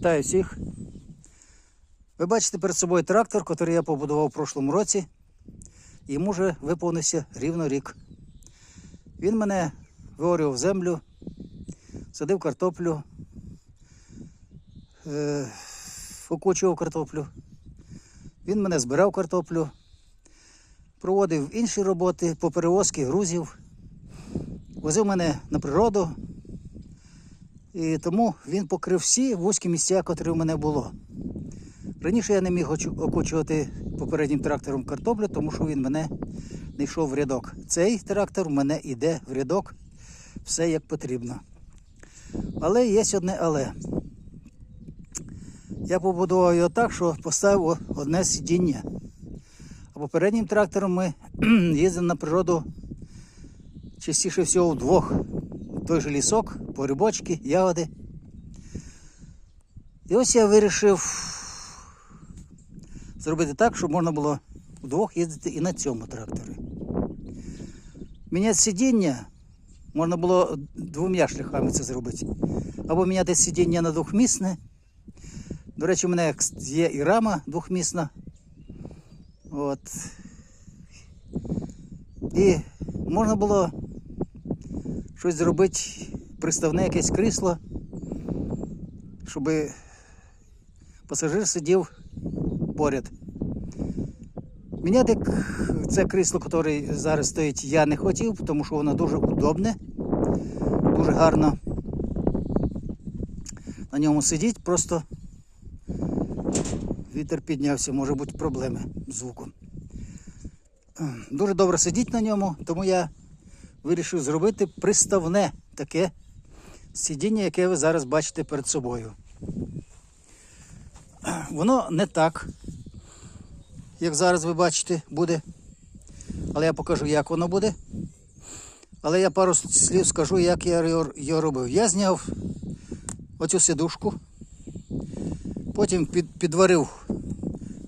Вітаю всіх. Ви бачите перед собою трактор, який я побудував у прошлому році. Йому вже виповнився рівно рік. Він мене виорював землю, садив картоплю, е, окучував картоплю. Він мене збирав картоплю, проводив інші роботи по перевозці грузів, возив мене на природу. І тому він покрив всі вузькі місця, котрі в мене було. Раніше я не міг очу- окучувати попереднім трактором картоплю, тому що він мене не йшов в рядок. Цей трактор в мене йде в рядок, все як потрібно. Але є одне але. Я побудував його так, що поставив одне сидіння. А попереднім трактором ми їздимо на природу частіше всього вдвох. Той же лісок, порибочки, ягоди. І ось я вирішив зробити так, щоб можна було вдвох їздити і на цьому тракторі. Міняти сидіння можна було двома шляхами це зробити. Або міняти сидіння на двохмісне. До речі, у мене є і рама двохмісна. От. І можна було щось зробити, приставне якесь крісло, щоб пасажир сидів поряд. Міняти це крісло, яке зараз стоїть, я не хотів, тому що воно дуже удобне, дуже гарно. На ньому сидіть, просто вітер піднявся, може бути проблеми з звуком. Дуже добре сидіть на ньому, тому я вирішив зробити приставне таке сидіння, яке ви зараз бачите перед собою. Воно не так, як зараз ви бачите, буде. Але я покажу, як воно буде. Але я пару слів скажу, як я його- робив. Я зняв оцю сидушку, потім підварив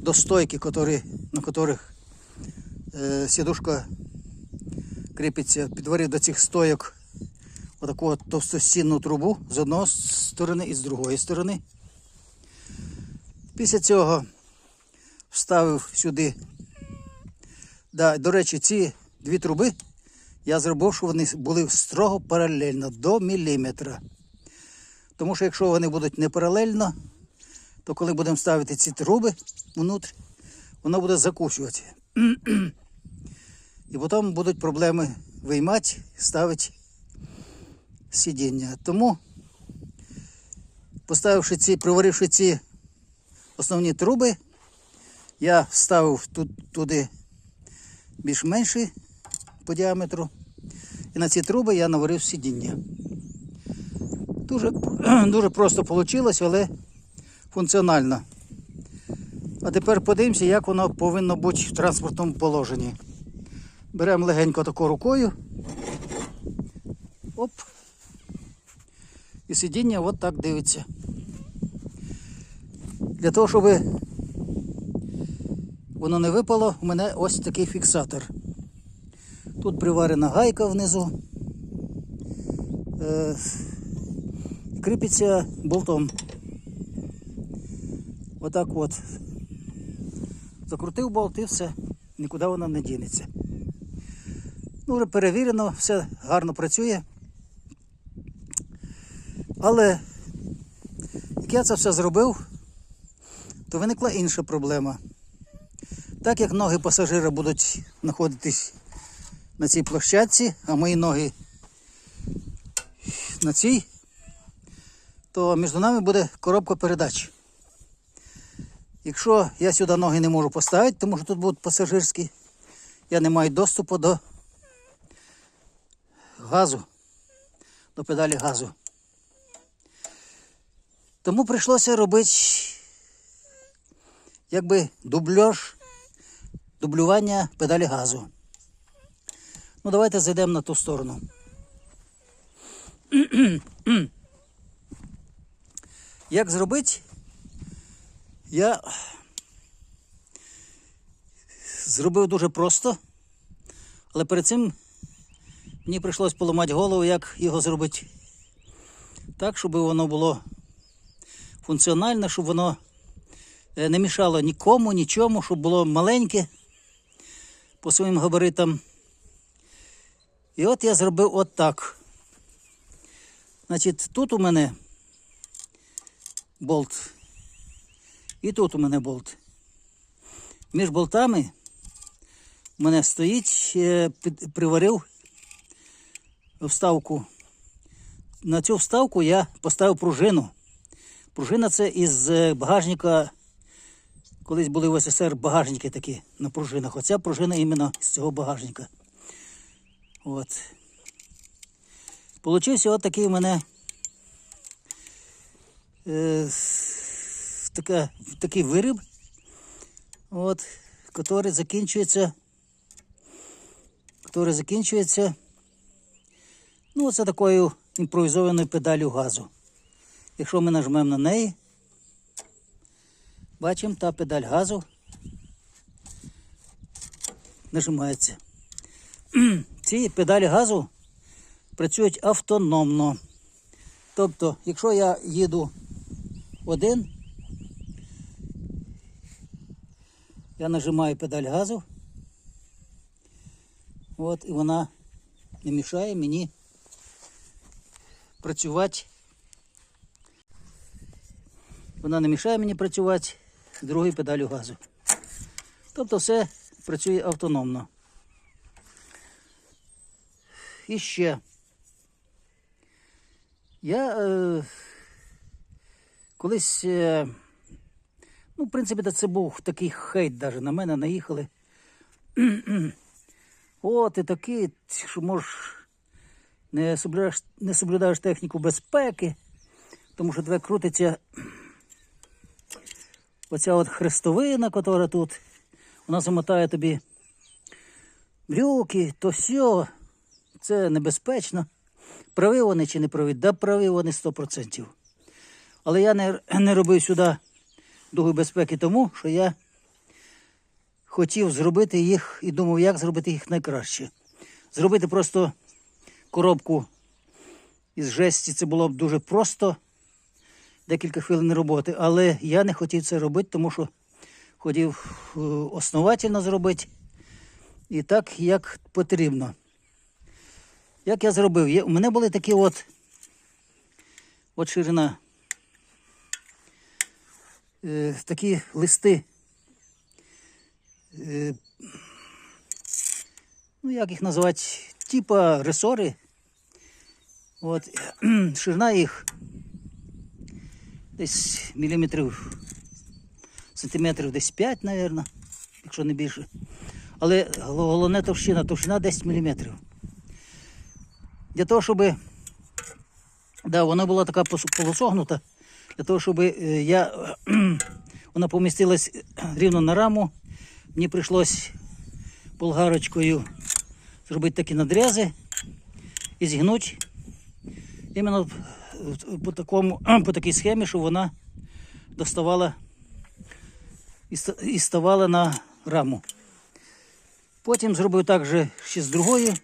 до стойки, на котрих е, сидушка кріпиться, підварив до цих стойок отаку от товстостінну трубу з одної сторони і з другої сторони. Після цього вставив сюди. Да, до речі, ці дві труби я зробив, щоб вони були строго паралельно до міліметра. Тому що якщо вони будуть не паралельно, то коли будемо ставити ці труби внутрі, воно буде закусувати. І потім будуть проблеми виймати, ставити сидіння. Тому, поставивши ці, приваривши ці основні труби, я вставив тут, туди більш менші по діаметру. І на ці труби я наварив сидіння. Дуже, дуже просто вийшло, але функціонально. А тепер подивимося, як воно повинно бути в транспортному положенні. Беремо легенько тако рукою. Оп. І сидіння от так дивиться. Для того, щоб воно не випало, у мене ось такий фіксатор. Тут приварена гайка внизу. Е, кріпиться болтом. Отак от. Закрутив болт і все, нікуди воно не дінеться. Ну, перевірено, все гарно працює. Але як я це все зробив, то виникла інша проблема. Так як ноги пасажира будуть знаходитись на цій площадці, а мої ноги на цій, то між нами буде коробка передач. Якщо я сюди ноги не можу поставити, тому що тут будуть пасажирські, я не маю доступу до газу, до педалі газу. Тому прийшлося робити якби дубльож, дублювання педалі газу. Ну, давайте зайдемо на ту сторону. Як зробити? Я зробив дуже просто, але перед цим мені прийшлось поламати голову, як його зробити так, щоб воно було функціональне, щоб воно е, не мішало нікому, нічому, щоб було маленьке по своїм габаритам. І от я зробив от так. Значить, тут у мене болт. І тут у мене болт. Між болтами у мене стоїть, е, під- приварив вставку. На цю вставку я поставив пружину. Пружина це із е, багажника. Колись були в СССР багажники такі на пружинах. Оця пружина іменно з цього багажника. От. Получився от такий у мене е, така, такий виріб, от, який закінчується. Який закінчується. Ну, оце такою імпровізованою педалю газу. Якщо ми нажмемо на неї, бачимо, та педаль газу нажимається. Ці педалі газу працюють автономно. Тобто, якщо я їду один, я нажимаю педаль газу, от, і вона не мішає мені працювати. Вона не мішає мені працювати другою педалю газу. Тобто все працює автономно. І ще. Я е, колись, е, ну, в принципі, це був такий хейт даже на мене наїхали. О, ти такий, що можеш не соблюдаєш, не соблюдаєш техніку безпеки, тому що тебе крутиться оця от хрестовина, яка тут, вона замотає тобі брюки, то все, це небезпечно. Праві вони чи не праві? Да праві вони 100%. Але я не, не робив сюди дуги безпеки тому, що я хотів зробити їх і думав, як зробити їх найкраще. Зробити просто коробку із жесті це було б дуже просто, декілька хвилин роботи. Але я не хотів це робити, тому що хотів е, основательно зробити і так, як потрібно. Як я зробив? У мене були такі от, от ширина, е, такі листи. Е, ну, як їх називати? Типа ресори. От, ширина їх десь міліметрів, сантиметрів десь 5, мабуть, якщо не більше. Але головне товщина, товщина 10 міліметрів. Для того, щоб да, вона була така полусогнута, для того, щоб е, я, вона помістилась рівно на раму, мені прийшлось болгарочкою зробити такі надрізи і зігнути іменно по, такому, по такій схемі, щоб вона доставала і ставала на раму. Потім зробив так же ще з другою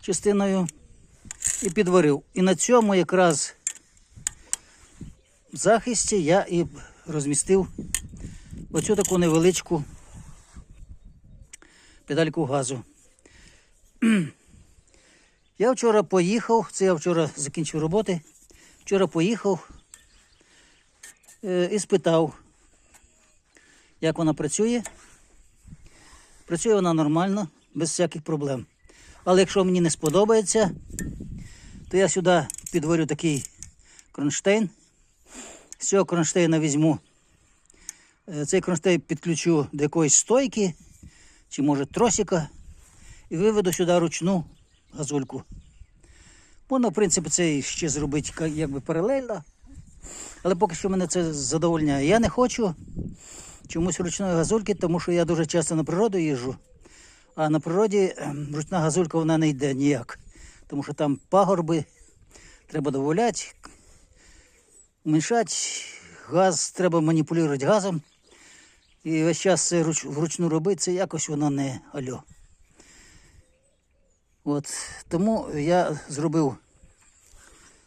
частиною і підварив. І на цьому якраз захисті я і розмістив оцю таку невеличку педальку газу. Я вчора поїхав, це я вчора закінчив роботи. Вчора поїхав е, і спитав, як вона працює. Працює вона нормально, без всяких проблем. Але якщо мені не сподобається, то я сюди підварю такий кронштейн. З цього кронштейна візьму. е, Цей кронштейн підключу до якоїсь стойки, чи може тросика, і виведу сюди ручну газульку. Можна, в принципі, це ще зробити якби паралельно. Але поки що мене це задовольняє. Я не хочу чомусь ручної газульки, тому що я дуже часто на природу їжджу. А на природі ем, ручна газулька вона не йде ніяк. Тому що там пагорби, треба додавати, уменьшати, газ, треба маніпулювати газом. І весь час це вручну робити, це якось воно не альо. От, тому я зробив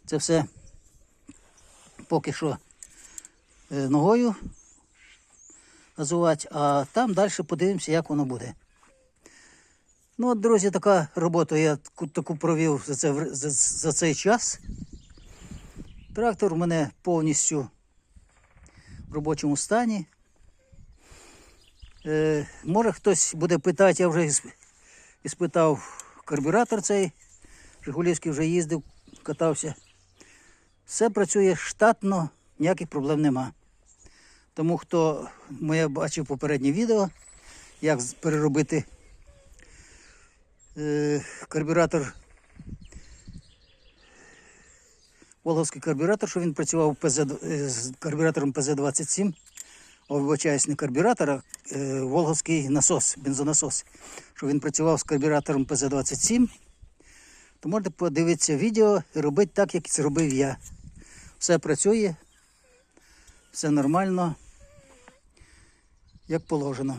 це все поки що е, ногою газувати, а там далі подивимося, як воно буде. Ну, от, друзі, така робота я таку, провів за, це, за, за цей час. Трактор у мене повністю в робочому стані. Е, може хтось буде питати, я вже іспитав карбюратор цей. Жигулівський вже їздив, катався. Все працює штатно, ніяких проблем нема. Тому хто моє бачив попереднє відео, як переробити е, карбюратор, Волговський карбюратор, що він працював е, з карбюратором ПЗ-27. Вибачаюсь, не карбюратор, а е, Волговський насос, бензонасос. Що він працював з карбюратором ПЗ-27, то можете подивитися відео і робити так, як це робив я. Все працює, все нормально, як положено.